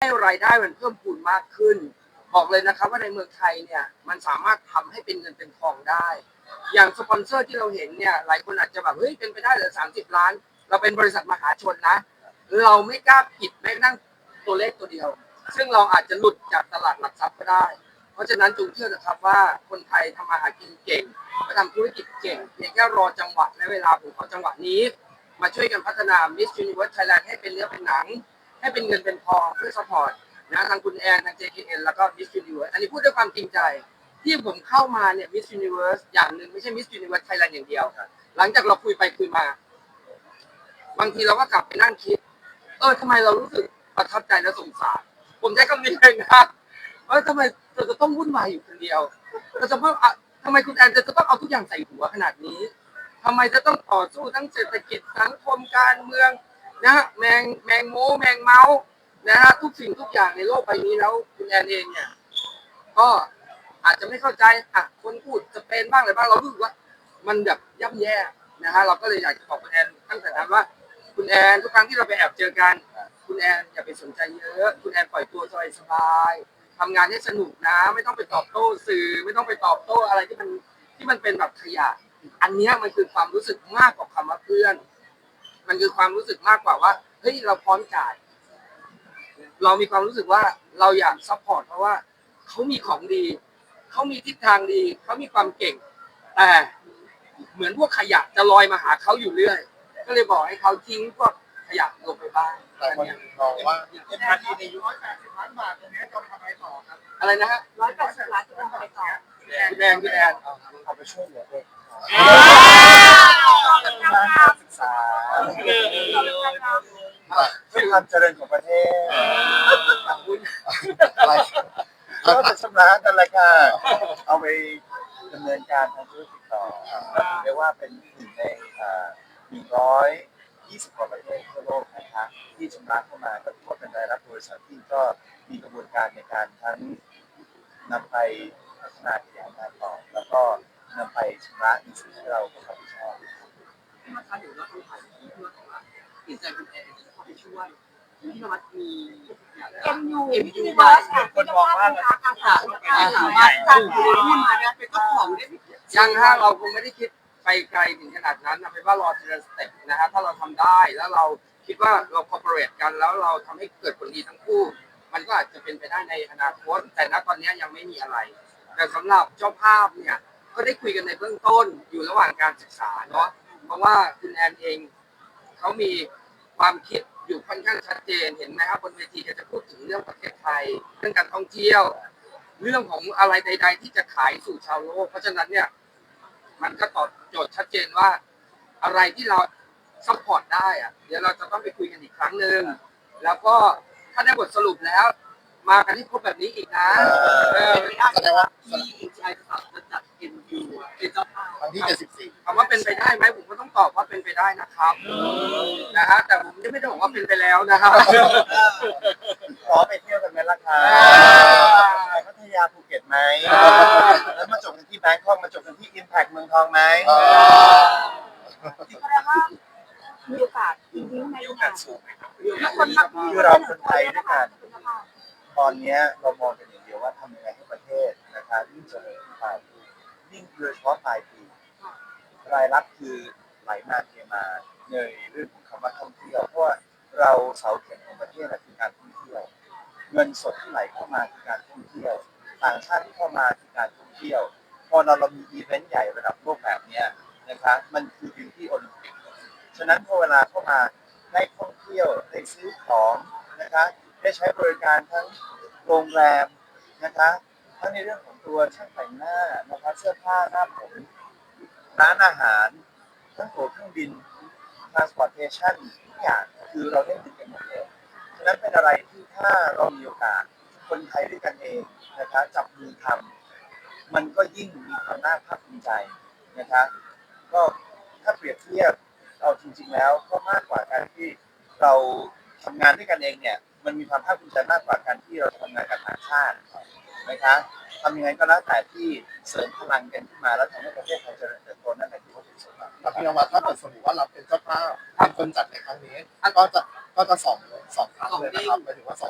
ให้รายได้มันเพิ่มพูนมากขึ้น บอกเลยนะครับว่าในเมืองไทยเนี่ยมันสามารถทำให้เป็นเงินเป็นทองได้ อย่างสปอนเซอร์ที่เราเห็นเนี่ยหลายคนอาจจะแบบเฮ้ยเป็นไปได้เหรือสามสิบล้าน เราเป็นบริษัทมหาชนนะ เราไม่กล้าผิดแม้กระทั่งตัวเลขตัวเดียว ซึ่งเราอาจจะหลุดจากตลาดหลักทรัพย์ก็ได้ เพราะฉะนั้นจงเชื่อนะครับว่าคนไทยทำมาหากินเก่งมาทำธุรกิจเก่งเพียงแค่รอจังหวะและเวลาผมขอจังหวะนี้ มาช่วยกันพัฒนา Miss Universe Thailand ให้เป็นเนื้อเป็นหนัง ให้เป็นเงินเป็นทองเพื่อสปอร์ตนะทางคุณแอนทาง JKN แล้วก็ Miss Universe อันนี้พูดด้วยความจริงใจ ที่ผมเข้ามาเนี่ย Miss Universe อย่างหนึ่งไม่ใช่ Miss Universe Thailand อย่างเดียว หลังจากเราคุยไปคุยมา บางทีเราก็กลับไปนั่งคิด เออทำไมเรารู้สึกประทับใจและสงสาร ผมใช้คำนี้เลยนะเออทำไมเราจะต้องวุ่นวายอยู่คนเดียวเราจะต้องทำไมคุณแอนจะต้องเอาทุกอย่างใส่หัวขนาดนี้ทำไมจะต้องต่อสู้ทั้งเศรษฐกิจสังคมการเมือง นะฮะแมงแมงโมแมงเมาส์นะฮะทุกสิ่งทุกอย่างในโลกใบนี้แล้วคุณแอนเองเนี่ย ก็อาจจะไม่เข้าใจอะคนพูดจะเป็นบ้างอะไรบ้างเรารู้สึกว่า มันแบบย่ำแย่นะฮะเราก็เลยอยากจะบอกคุณแอนตั้งแต่นั้นว่า คุณแอนทุกครั้งที่เราไปแอบเจอกัน คุณแอนอย่าไปสนใจเยอะ คุณแอนปล่อยตัวสบายๆทำงานให้สนุกนะ ไม่ต้องไปตอบโต้สื่อ ไม่ต้องไปตอบโต้อะไรที่มันที่มันเป็นแบบขยะ อันนี้มันคือความรู้สึกมากกว่าคำว่าเพื่อน มันคือความรู้สึกมากกว่าว่าเฮ้ยเราพร้อมจ่าย เรามีความรู้สึกว่าเราอยากซัพพอร์ตเพราะว่าเขามีของดีเขามีทิศทางดีเขามีความเก่ง แต่เหมือนพวกขยะจะลอยมาหาเขาอยู่เรื่อย ก็เลยบอกให้เขาทิ้งพวกขยะลงไปบ้างหลายอันคนเนี้ยมองว่าเอ็มอาร์ทีในยุคร้อยแปดสิบล้านบาทตรงนี้จะทำอะไรต่อครับอะไรนะฮะร้อยแปดสิบล้านที่เป็นไปต่อคุณแอนคุณแอนเอาไปช่วยเหลือเด็ก อ่า ด้านการศึกษาเพื่อ ความเจริญของประเทศขอบคุณอะไรก็จะชำระกันเลยค่ะเอาไปดำเนินการทางธุรกิจต่อก็ถือได้ว่าเป็นหนึ่งในหนึ่งร้อยยี่สิบกว่าประเทศทั่วโลกนะคะที่ชำระเข้ามาก็ถือว่าเป็นรายรับบริษัทที่ก็มีกระบวนการในการทั้งนำไปพัฒนาขยายงานต่อ แล้วก็นำไปชำระในสิ่งที่เราต้องรับผิดชอบที่มาทันเดี๋ยวเราต้องถ่ายที่เพื่อของว่าอินใจคุณแอนจะเข้าไปช่วย ที่นวัดมีเอ็มยูมิสยูนิเวิร์สค่ะที่ภาพนะคะอาสาสมัครสาสามารารถถสร้างขึ้นมาเนี่ยเป็นเจ้าของได้ยังฮะเราคงไม่ได้คิดไปไกลถึงขนาดนั้นนะเป็นว่ารอทีละสเต็ปนะฮะถ้าเราทำได้แล้วเราคิดว่าเราคอร์ปอเรทกันแล้วเราทำให้เกิดผลดีทั้งคู่ มันก็อาจจะเป็นไปได้ในอนาคต แต่ณตอนนี้ยังไม่มีอะไร แต่สำหรับเจ้าภาพเนี่ยก็ได้คุยกันในเบื้องต้นอยู่ระหว่างการศึกษาเนาะเพราะว่าคุณแอนเองเขามี ความคิดอยู่ค่อนข้างชัดเจนเห็นไหมครับบนเวทีแกจะพูดถึงเรื่องประเทศไทย เรื่องการท่องเที่ยว เรื่องของอะไรใด ๆ ที่จะขายสู่ชาวโลก เพราะฉะนั้นเนี่ยมันก็ตอบโจทย์ชัดเจนว่า อะไรที่เราซัพพอร์ตได้อะเดี๋ยวเราจะต้องไปคุยกันอีกครั้งหนึ่งแล้วก็ถ้าได้บทสรุปแล้ว มากันที่ครบแบบนี้อีกนะเออไม่ได้แสดงว่าที่อินชัยสับจะจัดเอ็นยูเป็นเจ้าภาพครั้งที่ 74คำว่าเป็นไปได้ไหมผมก็ต้องตอบว่าเป็นไปได้นะครับนะฮะแต่ผมยังไม่ได้บอกว่าเป็นไปแล้วนะครับ ขอไปเที่ยวกันไหมล่ะคะไปพัทยาภูเก็ตไหม อ่า แล้วมาจบกันที่แบงคอกมาจบกันที่อิมแพคเมืองทองไหมแสดงว่ามีโอกาสจริงๆในงานแล้วคนทักคือเราคนไทยด้วยกัน ตอนเนี้ยเรามองกันอย่างเดียวว่าทำยังไงให้ประเทศนะคะยิ่งเจริญขึ้นไปยิ่งโดยเฉพาะปลายปี รายรับคือไหลมาเทมาในเรื่องของคำว่าท่องเที่ยวเพราะว่าเราเสาเข็มของประเทศน่ะคือการท่องเที่ยว เงินสดที่ไหลเข้ามาคือการท่องเที่ยว ต่างชาติที่เข้ามาคือการท่องเที่ยว พอเราเรามีอีเวนต์ใหญ่ระดับโลกแบบนี้นะคะมันคือบิวตี้โอลิมปิกฉะนั้นพอเวลาเข้ามาได้ท่องเที่ยวได้ซื้อของนะคะได้ใช้บริการทั้งโรงแรมนะคะทั้งในเรื่องของตัวช่างแต่งหน้านะคะเสื้อผ้าหน้าผม ร้านอาหารทั้งตั๋วเครื่องบิน transportation ทุกอย่างคือเราได้ติดกันหมดเลยฉะนั้นเป็นอะไรที่ถ้าเรามีโอกาส คนไทยด้วยกันเองนะคะจับมือทำมันก็ยิ่งมีความน่าภาคภูมิใจนะคะก็ถ้าเปรียบเทียบเอาจริง ๆ แล้วก็มากกว่าการที่เราทำงานด้วยกันเองเนี่ย มันมีความภาคภูมิใจมากกว่าการที่เราทำงานกับต่างชาตินะคะ ทำยังไงก็แล้วแต่ที่เสริมพลังกันขึ้นมาแล้วทำให้ประเทศไทยเจริญเติบโตนั่นแหละคือวัตถุประสงค์หลักแต่พี่นวัดถ้าเกิดสมมติว่าเราเป็นเจ้าภาพเป็นคนจัดในครั้งนี้ก็จะก็จะสองสองครั้งเลยนะครับหมายถึงว่าสอง